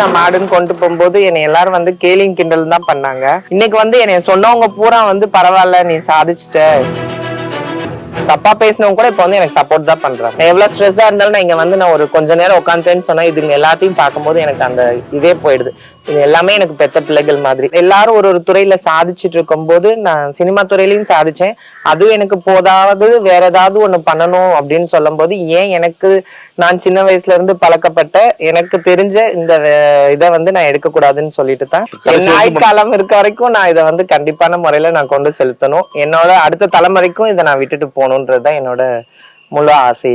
நான் மாடுன்னு கொண்டு போகும்போது என்னை எல்லாரும் வந்து கேலிங் கிண்டல் தான் பண்ணாங்க. இன்னைக்கு வந்து என்னை சொன்னவங்க பூரா வந்து பரவாயில்ல நீ சாதிச்சிட்ட. தப்பா பேசினவங்க கூட இப்ப வந்து எனக்கு சப்போர்ட் தான் பண்றாங்க. நான் எவ்வளவு ஸ்ட்ரெஸ்ஸா இருந்தாலும் நான் இங்க வந்து நான் ஒரு கொஞ்ச நேரம் உட்காந்துன்னு சொன்னா இதுங்க எல்லாத்தையும் பார்க்கும்போது எனக்கு அந்த இதே போயிடுது. இது எல்லாமே எனக்கு பெத்த பிள்ளைகள் மாதிரி. எல்லாரும் ஒரு ஒரு துறையில சாதிச்சுட்டு இருக்கும்போது நான் சினிமா துறையிலயும் சாதிச்சேன். அதுவும் எனக்கு போதாவது வேற ஏதாவது ஒண்ணு பண்ணணும் அப்படின்னு சொல்லும்போது ஏன் எனக்கு நான் சின்ன வயசுல இருந்து பழக்கப்பட்ட எனக்கு தெரிஞ்ச இந்த இதை வந்து நான் எடுக்கக்கூடாதுன்னு சொல்லிட்டு தான் என் ஆயுட்காலம் இருக்க வரைக்கும் நான் இதை வந்து கண்டிப்பான முறையில நான் கொண்டு செலுத்தணும். என்னோட அடுத்த தலைமுறைக்கும் இதை நான் விட்டுட்டு போகணுன்றது தான் என்னோட முழு ஆசை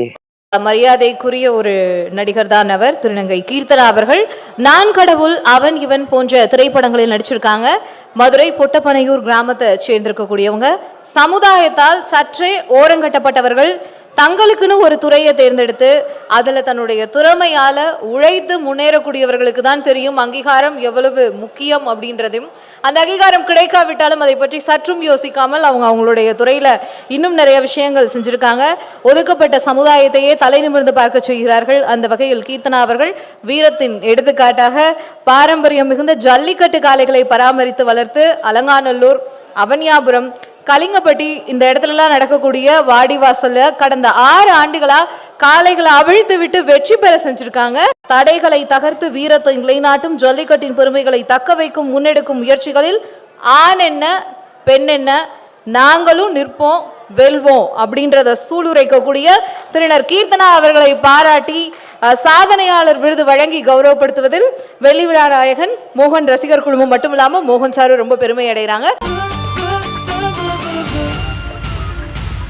மரியாதைக்குரிய ஒரு நடிகர் தான் அவர் திருநங்கை கீர்த்தனா அவர்கள். நான் கடவுள் அவன் இவன் போன்ற திரைப்படங்களில் நடிச்சிருக்காங்க. மதுரை பொட்டப்பனையூர் கிராமத்தை சேர்ந்திருக்கக்கூடியவங்க. சமுதாயத்தால் சற்றே ஓரங்கட்டப்பட்டவர்கள் தங்களுக்குன்னு ஒரு துறையை தேர்ந்தெடுத்து அதில் தன்னுடைய திறமையால் உழைத்து முன்னேறக்கூடியவர்களுக்கு தான் தெரியும் அங்கீகாரம் எவ்வளவு முக்கியம் அப்படின்றதையும். அந்த அங்கீகாரம் கிடைக்காவிட்டாலும் அதை பற்றி சற்றும் யோசிக்காமல் அவங்க அவங்களுடைய துறையில் இன்னும் நிறைய விஷயங்கள் செஞ்சுருக்காங்க. ஒதுக்கப்பட்ட சமுதாயத்தையே தலை நிமிர்ந்து பார்க்க செய்கிறார்கள். அந்த வகையில் கீர்த்தனா அவர்கள் வீரத்தின் எடுத்துக்காட்டாக பாரம்பரியம் மிகுந்த ஜல்லிக்கட்டு காளைகளை பராமரித்து வளர்த்து அலங்காநல்லூர் அவனியாபுரம் கலிங்கப்பட்டி இந்த இடத்துலலாம் நடக்கக்கூடிய வாடிவாசல்ல கடந்த ஆறு ஆண்டுகளா காளைகளை அவிழ்த்து விட்டு வெற்றி பெற செஞ்சிருக்காங்க. தடைகளை தகர்த்து வீரத்தை நிலைநாட்டும் ஜல்லிக்கட்டின் பெருமைகளை தக்க வைக்கும் முன்னெடுக்கும் முயற்சிகளில் ஆண் என்ன பெண் என்ன நாங்களும் நிற்போம் வெல்வோம் அப்படின்றத சூளுரைக்கக்கூடிய திருநர் கீர்த்தனா அவர்களை பாராட்டி சாதனையாளர் விருது வழங்கி கௌரவப்படுத்துவதில் வெள்ளி விழா நாயகன் மோகன் ரசிகர் குழுமம் மட்டும் இல்லாமல் மோகன் சாரும் ரொம்ப பெருமை அடைகிறாங்க.